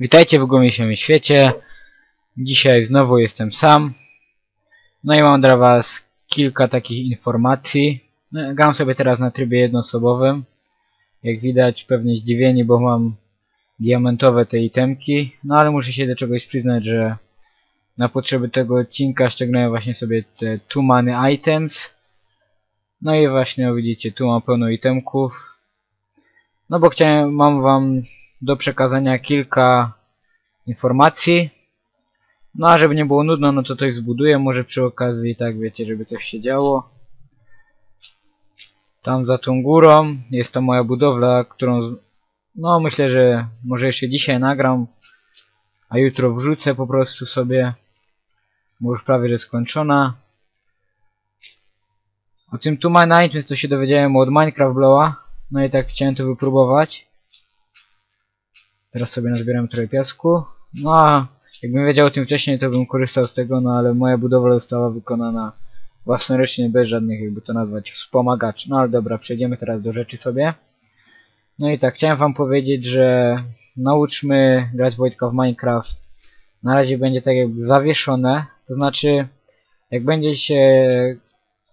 Witajcie w Gumiesiowym Świecie. Dzisiaj znowu jestem sam. No i mam dla was kilka takich informacji. No, gram sobie teraz na trybie jednoosobowym. Jak widać pewnie zdziwieni, bo mam diamentowe te itemki. No ale muszę się do czegoś przyznać, że na potrzeby tego odcinka ściągnąłem właśnie sobie te two money items. No i właśnie widzicie, tu mam pełno itemków. No bo chciałem, mam wam do przekazania kilka informacji. No a żeby nie było nudno, no to coś zbuduję, może przy okazji, tak wiecie, żeby coś się działo. Tam za tą górą jest ta moja budowla, którą, no myślę, że może jeszcze dzisiaj nagram, a jutro wrzucę po prostu sobie, bo już prawie że skończona. O tym tu My Nightmares to się dowiedziałem od Minecraft Blowa, no i tak chciałem to wypróbować. Teraz sobie nazbieram trochę piasku. No jakbym wiedział o tym wcześniej, to bym korzystał z tego, no ale moja budowla została wykonana własnoręcznie, bez żadnych, jakby to nazwać, wspomagaczy. No ale dobra, przejdziemy teraz do rzeczy sobie. No i tak, chciałem wam powiedzieć, że nauczmy grać Wojtka w Minecraft. Na razie będzie tak jakby zawieszone, to znaczy, jak będzie się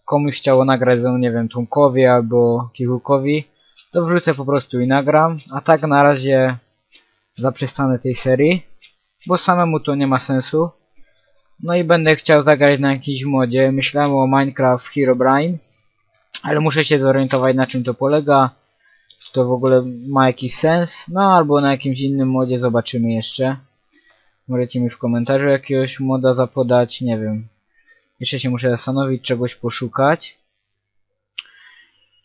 komuś chciało nagrać mną, nie wiem, Tomkowi albo Kichukowi, to wrzucę po prostu i nagram, a tak na razie zaprzestanę tej serii, bo samemu to nie ma sensu. No i będę chciał zagrać na jakimś modzie. Myślałem o Minecraft Herobrine, ale muszę się zorientować na czym to polega. Czy to w ogóle ma jakiś sens? No albo na jakimś innym modzie zobaczymy jeszcze. Możecie mi w komentarzu jakiegoś moda zapodać, nie wiem. Jeszcze się muszę zastanowić, czegoś poszukać.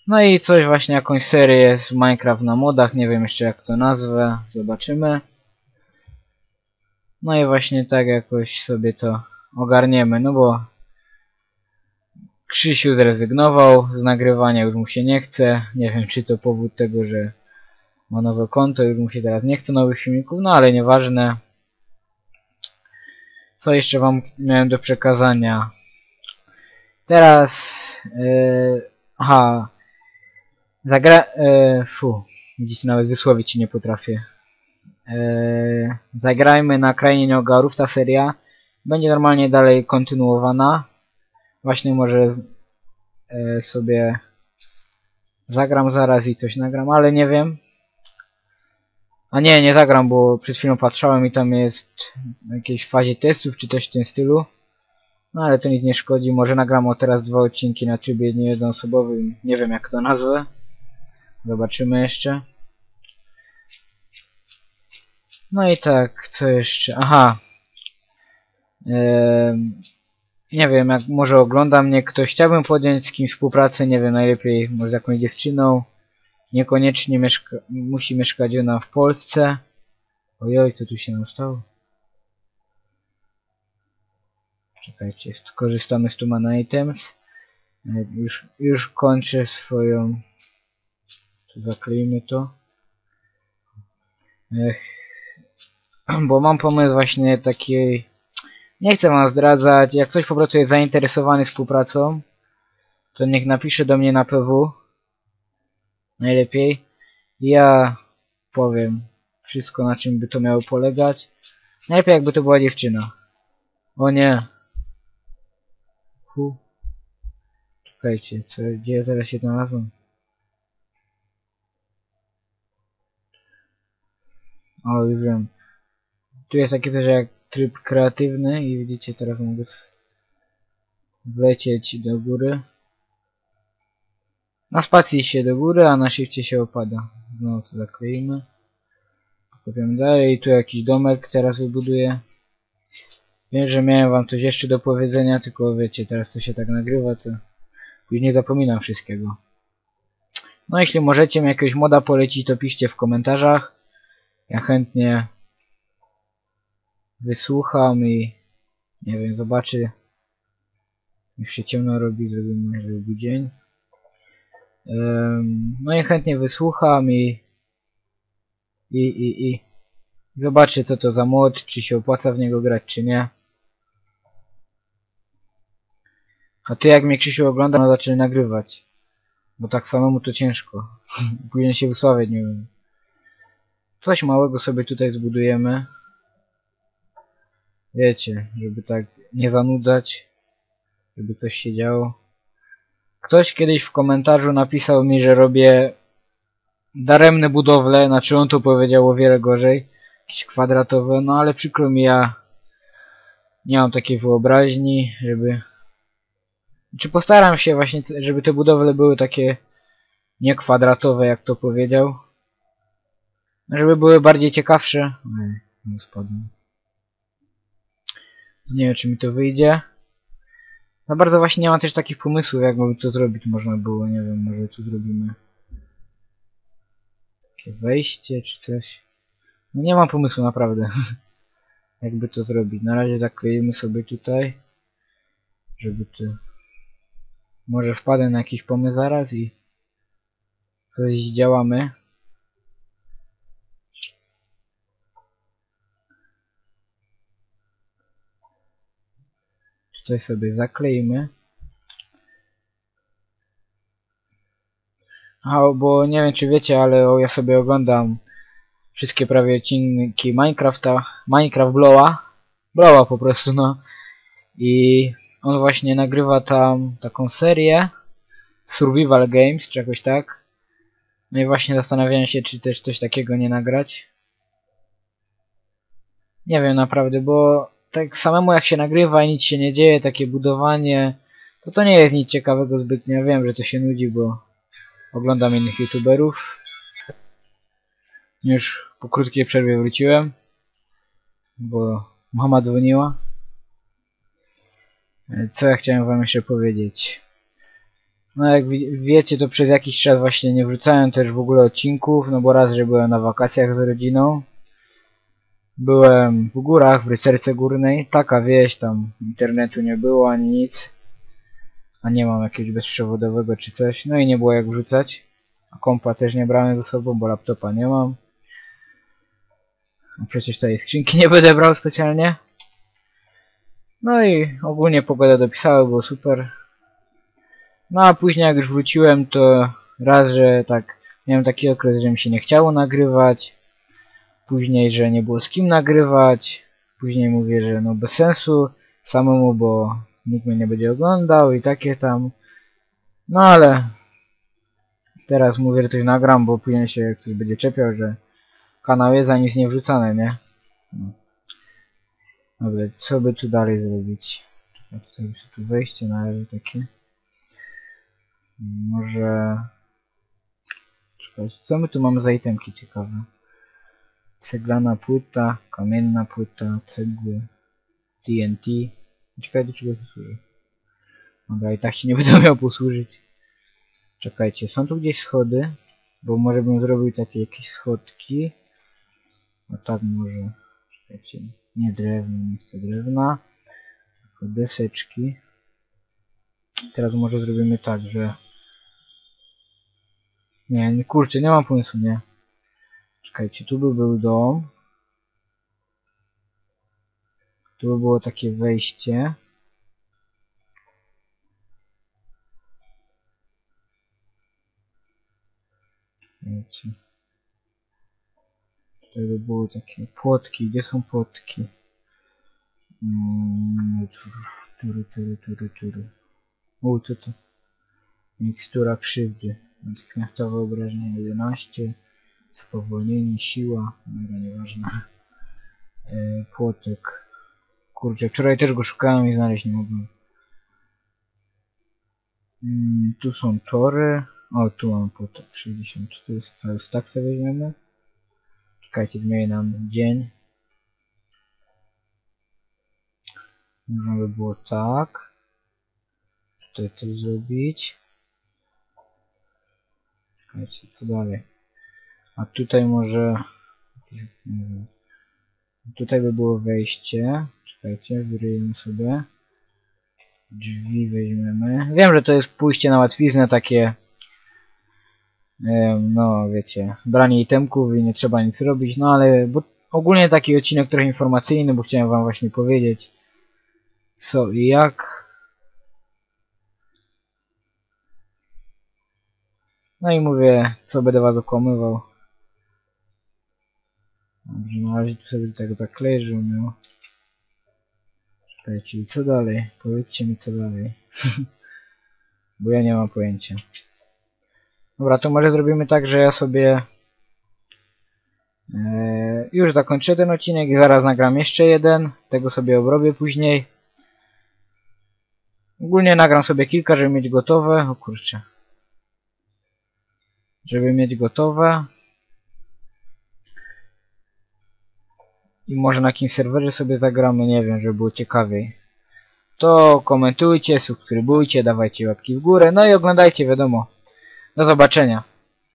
No i coś właśnie, jakąś serię z Minecraft na modach, nie wiem jeszcze jak to nazwę, zobaczymy. No i właśnie tak jakoś sobie to ogarniemy, no bo Krzysiu zrezygnował z nagrywania, już mu się nie chce. Nie wiem czy to powód tego, że ma nowe konto, już mu się teraz nie chce nowych filmików, no ale nieważne. Co jeszcze wam miałem do przekazania? Teraz... Yy, aha... Zagra... Yy, fu, widzicie, nawet wysłowić ci nie potrafię. Yy, zagrajmy na Krainie Neogarów, ta seria będzie normalnie dalej kontynuowana. Właśnie może yy, sobie zagram zaraz i coś nagram, ale nie wiem. A nie, nie zagram, bo przed chwilą patrzałem i tam jest w jakiejś fazie testów czy coś w tym stylu. No ale to nic nie szkodzi, może nagram o teraz dwa odcinki na trybie jednoosobowym, nie wiem jak to nazwę. Zobaczymy jeszcze. No i tak, co jeszcze? Aha. Nie wiem, jak może ogląda mnie ktoś. Chciałbym podjąć z kimś współpracę, nie wiem, najlepiej może z jakąś dziewczyną. Niekoniecznie mieszka musi mieszkać ona w Polsce. Ojoj, co tu się nam stało? Czekajcie, skorzystamy z Tuman Items. E, już, już kończę swoją... Zaklejmy to. Ech. Bo mam pomysł właśnie taki... Nie chcę wam zdradzać. Jak ktoś po prostu jest zainteresowany współpracą, to niech napisze do mnie na PW. Najlepiej. Ja powiem wszystko na czym by to miało polegać. Najlepiej jakby to była dziewczyna. O nie. Hu. Czekajcie, co, gdzie ja teraz się znalazłem? O, już wiem. Tu jest takie też jak tryb kreatywny i widzicie, teraz mogę wlecieć do góry. Na spacji się do góry, a na shifcie się opada. Znowu to zakleimy. Kopiamy dalej. Tu jakiś domek teraz wybuduję. Wiem, że miałem wam coś jeszcze do powiedzenia, tylko wiecie, teraz to się tak nagrywa, to później zapominam wszystkiego. No jeśli możecie mi jakiegoś moda polecić, to piszcie w komentarzach. Ja chętnie wysłucham i nie wiem, zobaczy. Już się ciemno robi, zrobimy, żeby był dzień. Um, no i chętnie wysłucham i i, i, i zobaczę co to za mod, czy się opłaca w niego grać, czy nie. A ty jak mnie Krzysiu ogląda, no zacznie nagrywać. Bo tak samemu to ciężko. Później się wysławiać, nie wiem. Coś małego sobie tutaj zbudujemy. Wiecie, żeby tak nie zanudzać, żeby coś się działo. Ktoś kiedyś w komentarzu napisał mi, że robię daremne budowle, znaczy on to powiedział o wiele gorzej, jakieś kwadratowe, no ale przykro mi, ja nie mam takiej wyobraźni, żeby... Czy postaram się właśnie, żeby te budowle były takie nie kwadratowe, jak to powiedział. Żeby były bardziej ciekawsze. Ej, nie spadłem. Nie wiem, czy mi to wyjdzie. Za bardzo właśnie nie mam też takich pomysłów, jak by to zrobić można było. Nie wiem, może tu zrobimy takie wejście, czy coś. No nie mam pomysłu, naprawdę. Jakby to zrobić. Na razie zakleimy sobie tutaj. Żeby to... Może wpadę na jakiś pomysł zaraz i coś działamy. Tutaj sobie zakleimy. A, bo nie wiem czy wiecie, ale ja sobie oglądam wszystkie prawie odcinki Minecrafta, Minecraft Blowa, Blowa po prostu, no. I on właśnie nagrywa tam taką serię Survival Games, czy jakoś tak. No i właśnie zastanawiałem się, czy też coś takiego nie nagrać. Nie wiem naprawdę, bo tak samemu jak się nagrywa i nic się nie dzieje, takie budowanie, to to nie jest nic ciekawego zbytnio. Wiem, że to się nudzi, bo oglądam innych youtuberów. Już po krótkiej przerwie wróciłem, bo mama dzwoniła. Co ja chciałem wam jeszcze powiedzieć? No jak wi- wiecie, to przez jakiś czas właśnie nie wrzucałem też w ogóle odcinków, no bo raz, że byłem na wakacjach z rodziną. Byłem w górach, w Rycerce Górnej. Taka wieś, tam internetu nie było ani nic. A nie mam jakiegoś bezprzewodowego czy coś. No i nie było jak wrzucać. A kompa też nie brałem ze sobą, bo laptopa nie mam. A przecież tej skrzynki nie będę brał specjalnie. No i ogólnie pogoda dopisała, było super. No a później jak już wróciłem, to raz, że tak miałem taki okres, że mi się nie chciało nagrywać. Później, że nie było z kim nagrywać. Później mówię, że no bez sensu samemu, bo nikt mnie nie będzie oglądał i takie tam. No ale teraz mówię, że coś nagram, bo później się ktoś będzie czepiał, że kanał jest, a nic nie nie? No. Dobra, co by tu dalej zrobić? Czekaj, jeszcze tu wejście na razie takie. Może... Czekajcie, co my tu mamy za itemki ciekawe? Ceglana płyta, kamienna płyta, cegły, TNT. Ciekawe do czego to służy. Dobra, i tak się nie będę miał posłużyć. Czekajcie, są tu gdzieś schody? Bo może bym zrobił takie jakieś schodki. No tak może. Czekajcie. Nie drewno, nie chcę drewna. Tylko deseczki. Teraz może zrobimy tak, że... Nie, nie kurczę, nie mam pomysłu, nie. Czekajcie, tu by był dom. Tu by było takie wejście. Wiecie. Tutaj by były takie płotki. Gdzie są płotki? Mm, tury, tury, tury, tury. U, co to? Mikstura krzywdy. Natychmiastowe obrażenie 11. Spowolnienie, siła. Dobra, nieważne. E, płotek. Kurczę, wczoraj też go szukałem i znaleźć nie mogłem. Mm, tu są tory. O, tu mam płotek 64. Cały stack sobie weźmiemy. Czekajcie, zmienię nam dzień. Można by było tak. Tutaj coś zrobić. Czekajcie, co dalej? A tutaj może... Tutaj by było wejście. Czekajcie, wyryjemy sobie. Drzwi weźmiemy. Wiem, że to jest pójście na łatwiznę takie... No, wiecie, branie itemków i nie trzeba nic robić, no ale bo ogólnie taki odcinek trochę informacyjny, bo chciałem wam właśnie powiedzieć co i jak. No i mówię, co będę was okłamywał. Dobrze, na razie tu sobie tak zakleję, żeby miał. Czekajcie, i co dalej? Powiedzcie mi co dalej. Bo ja nie mam pojęcia. Dobra, to może zrobimy tak, że ja sobie e, już zakończę ten odcinek i zaraz nagram jeszcze jeden. Tego sobie obrobię później. Ogólnie nagram sobie kilka, żeby mieć gotowe. O kurczę. Żeby mieć gotowe. I może na jakimś serwerze sobie zagramy, nie wiem, żeby było ciekawiej. To komentujcie, subskrybujcie, dawajcie łapki w górę, no i oglądajcie, wiadomo. Do zobaczenia.